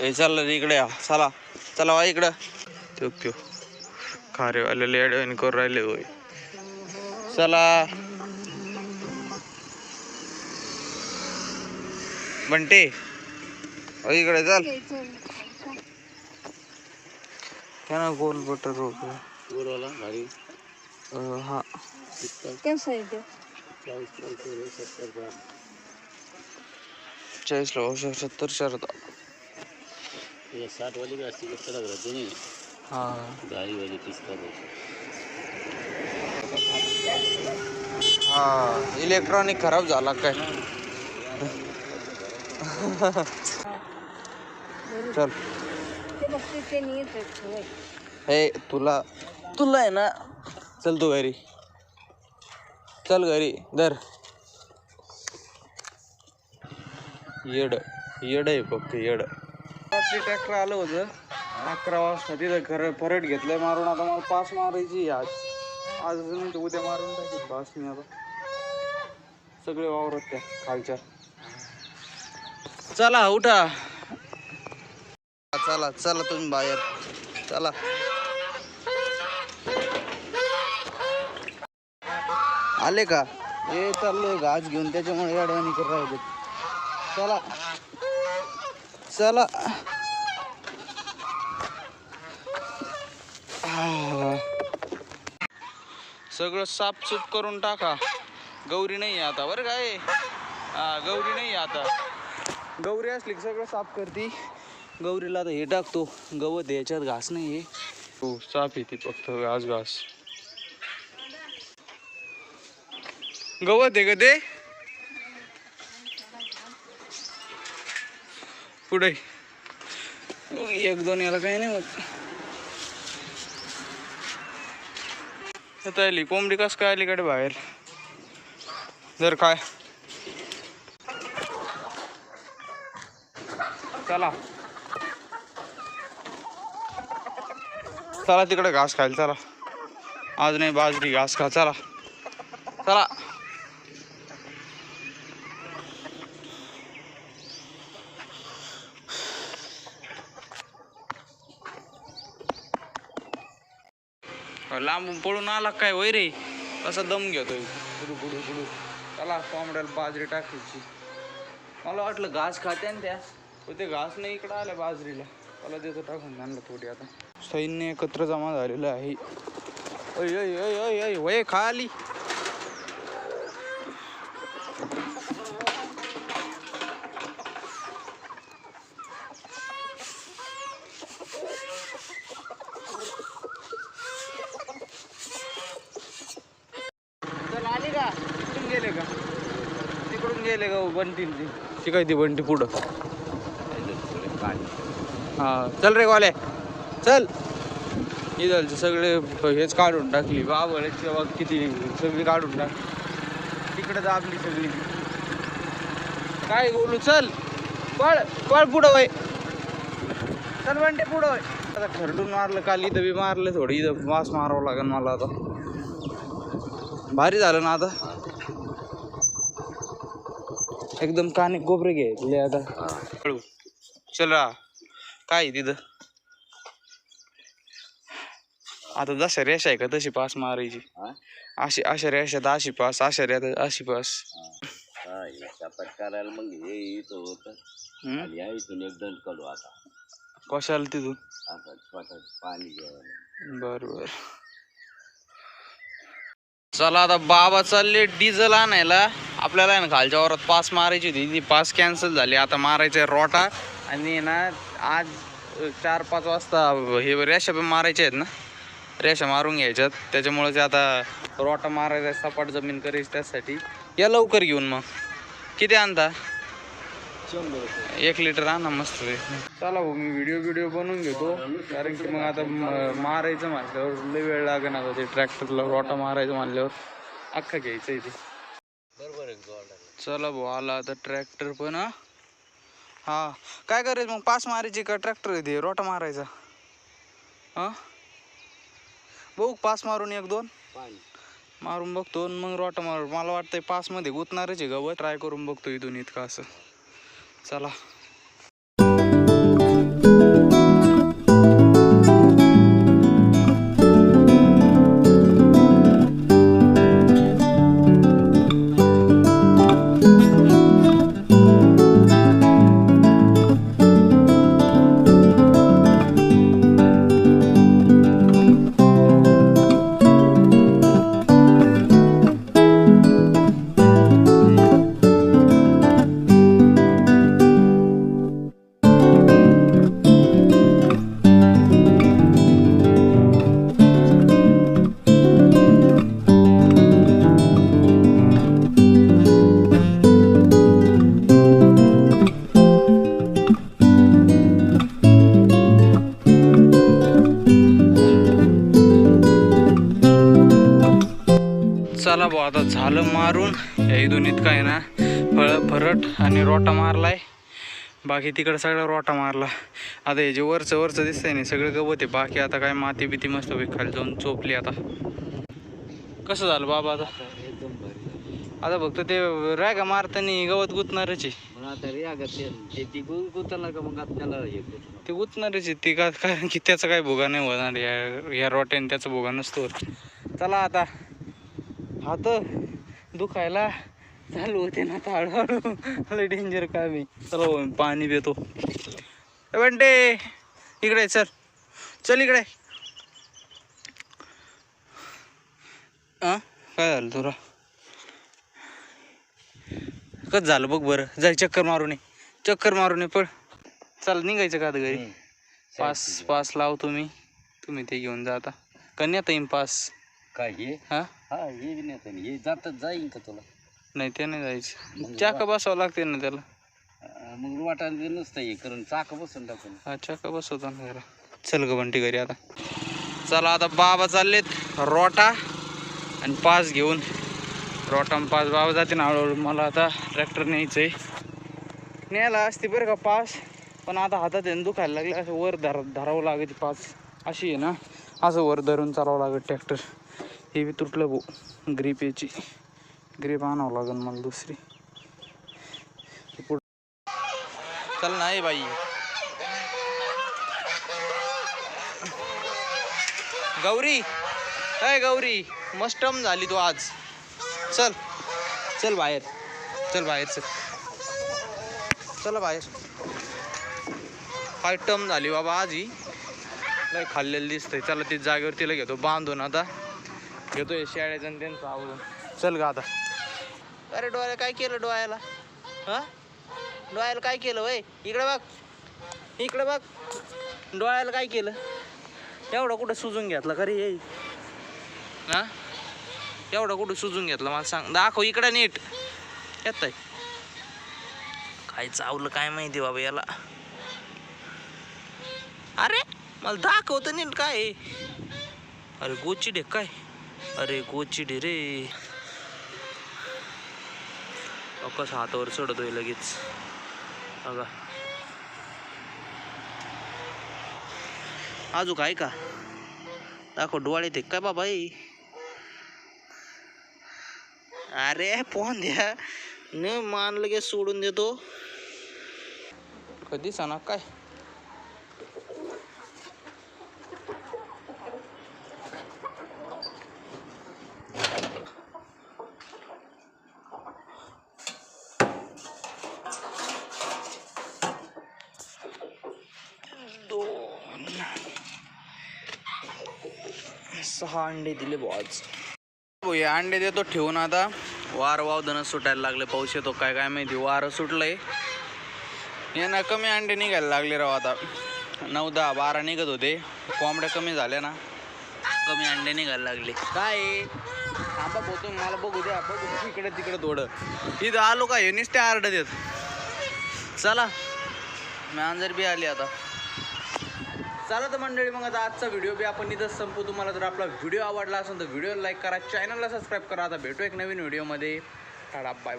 हे चाललं रे इकडे या. चला. चला वा इकडं. त्यो त्यो खारेवाले लेड करून राहिले होय. चला. बंटे. ओ इकडे चल. क्या ना गोल बटर हो गोरवाला गाडी अ, हा. कैसा? चाळीस पंचवीस सत्तर चाळीसला सत्तर शरदा. हे साठवाली बी असते कसं लागलं दोन्ही हा. गाडीवाली पिस्ता हा इलेक्ट्रॉनिक खराब झाला काय? चल. हे तुला तुला आहे ना चल तू घरी. चल घरी दर येड येड आहे फक्त येड. ट्रॅक्टर आलं होतं. अकरा वाजता तिथं घर परत घेतलंय. मारून आता मला पास मारायची आज. आज उद्या मारून टाकेल पास मी आता. सगळे वावरत त्या खालच्या. चला उठा. चला चला तुम्ही बाहेर. चला. आले का? हे चाललोय आज घेऊन त्याच्यामुळे गाड्याने करून राहिले चला. चला. सगळं साफसूफ करून टाका. गौरी नाही आहे आता बरं काय हा? गौरी नाही आहे आता. गौरी असली की सगळं साफ करती. गौरीला आता हे टाकतो. गवत याच्यात घास नाही आहे. हो साफ येते फक्त घास घास. गवत आहे का ते? पुढे एक दोन याला काही नाही आली कोंबडी कस काय आली कडे बाहेर जर काय चला। चला तिकडे घास खायला चला। आज नाही, बाजरी घास खा, चला। चला। लांबून पळून आला काय वय रे? कसा दम घेतोय? पुढू पुढू पुढू चला कोंबड्याला बाजरी टाकायची. मला वाटलं घास खाते ना त्या. पण ते घास नाही इकडं आल्या बाजरीला. मला देतो टाकून आणलं थोडी आता. सैन्य एकत्र जमा झालेलं आहे. अय अय अय अय अय वय खाली आली चल आली का तिकडून गेले का तिकडून गेले का बंटी शिकाय ती बंटी पुढं. हा चल रे गोले चल. इथलचे सगळे हेच काढून टाकली. बाबळेची बाबा किती सगळी काढून टाक. तिकडे दाबली सगळी. काय बोलू चल. पळ पळ पुढं वय. चल बंटी पुढं वय. आता खरडून मारलं काल इथं बी मारलं थोडं इथं मास मारावं लागेल मला आता. भारी झालं ना आता. एकदम काने कोपरे घेतले आता. हळू चला काय तिथं? आता जशा रेषा आहे का तशी पास मारायची. अशी अशा रेषात अशी पास अशा रेषात अशी पास. करायला मग हे इथं होतं. हम्म? आणि या इथून एक दंड काढू आता. कशाला तिथून? आता पाणी बर बर. चला आता बाबा चालले डिझेल आणायला. आपल्याला आहे ना खालच्या वरात पास मारायची होती. ती पास कॅन्सल झाली. आता मारायचं आहे रोटा. आणि ना आज चार पाच वाजता हे रेषा पण मारायच्या आहेत ना. रेषा मारून घ्यायच्यात. त्याच्यामुळे ते आता रोटा मारायचा आहे, सपाट जमीन करायची त्यासाठी. या लवकर घेऊन मग. किती आणता? एक लिटर आणा मस्त चला भाऊ मी व्हिडिओ व्हिडिओ बनवून घेतो. कारण की मग आता मारायचं म्हटल्यावर लय वेळ लागेल आता ते ट्रॅक्टरला रोटा मारायचं म्हटल्यावर अख्खा घ्यायचं आहे ते. बरोबर चला भाऊ आला आता ट्रॅक्टर पण हा. काय करायचं मग? पास मारायची का ट्रॅक्टर आहे ते? रोटा मारायचा. हा? बघू पास मारून एक दोन. मारून बघतो मग रोटा मारून मला वाटतंय पासमध्ये गुतणारच आहे गवत. ट्राय करून बघतो इथून इतकं असं. चला. चला भाऊ आता झालं मारून. या इथून इतका आहे ना फळ फरट आणि रोटा मारलाय. बाकी तिकडं सगळं रोटा मारला. आता हे जे वरचं वरचं दिसतंय ना सगळं गवत आहे. बाकी आता काय माती बिती मस्त खाली जाऊन चोपली आता. कसं झालं बाबा आता? आता फक्त ते रॅगा मारताना गवत गुतणारच आहे. ते गुतणारच आहे. ते का कारण की त्याचा काय भोगा नाही होणार या या रोट्याने त्याचा भोगा नसतो. चला आता. हात दुखायला चालू होते ना आता हळूहळू. डेंजर काम आहे चला मी पाणी पितो. बंटे इकडे चल. चल इकडे. हा काय झालं तुला? कसं झालं बघ बरं. जाय चक्कर मारून ये. चक्कर मारून ये पळ. चल निघायचं का आता घरी. पास पास लावतो मी तुम्ही. ते घेऊन जा आता. कन्यात येईन पास. काय हे? हा हा बी नाही. हे जातात जाईन का तुला? नाही ते नाही जायचं. चाका बसावं लागते ना त्याला. अं, मग वाटायला नसतं हे कारण चाक बसून टाकून. हा चाका बसवतो ना त्याला चल ग बंटी घरी आता. चला आता बाबा चाललेत रोटा आणि पास घेऊन. रोटा आणि पास बाबा जाते ना हळूहळू. मला आता ट्रॅक्टर न्यायचं आहे न्यायला असते बरं का पास पण आता हातात आहे ना दुखायला लागले. असं वर धर धरावं लागते पास. अशी आहे ना असं वर धरून चालावं लागत ट्रॅक्टर हेवी तुटलं भाऊ. ग्रीप याची. ग्रीप आणावं लागेल मला दुसरी. चल नाही बाई. गौरी. काय गौरी मस्टम झाली तू आज. चल. चल बाहेर. चल बाहेर चल. चला बाहेर. फाय टम झाली बाबा आज ही. लय खाल्लेलं दिसतंय. चला ती जागेवर तिला घेतो. बांधून आता. घेतोय शेळ्याचं आणि त्यांचं आवडून चल गा आता. अरे डोळ्याला काय केलं डोळ्याला? हा? डोळ्याला काय केलं वय? इकडे बघ. इकडे बघ. डोळ्याला काय केलं? एवढं कुठं सुजून घेतलं का रे ये हा? एवढं कुठं सुजून घेतलं मला सांग. दाखव इकडं नीट. येत काय चावलं काय माहिती बाबा याला. अरे मला दाखवतं नीट काय आहे? अरे गोचिडे काय? अरे कोचिडी रे. अहो, कसं हातावर चढतोय लगेच. बघा. आजू काय का? दाखव डोळे ते काय बाबा अरे पोहन द्या. न मान लगेच सोडून देतो. कधी सांगा काय दोन सहा अंडे दिले बॉज हे अंडे देतो ठेवून आता. वार वावदनं सुटायला लागले पाऊस येतो काय काय माहिती वारं सुटलंय. यांना कमी अंडे निघायला लागले राव आता. नऊ दहा बारा निघत होते. कोंबड्या कमी झाल्या ना. कमी अंडे निघायला लागले. काय? आहे? थांबा बोलतो मला बघू द्या. बघू इकडे तिकडे थोडं. इथं आलो का हे? नुसते आरड देत. चला. मांजर बी आली आता. चला तर मंडळी मग आता आजचा व्हिडिओ बी आपण इथं संपू तुम्हाला जर आपला व्हिडिओ आवडला असेल तर व्हिडिओ लाईक करा चॅनलला सबस्क्राईब करा. आता भेटू एक नवीन व्हिडिओमध्ये टाडा बाय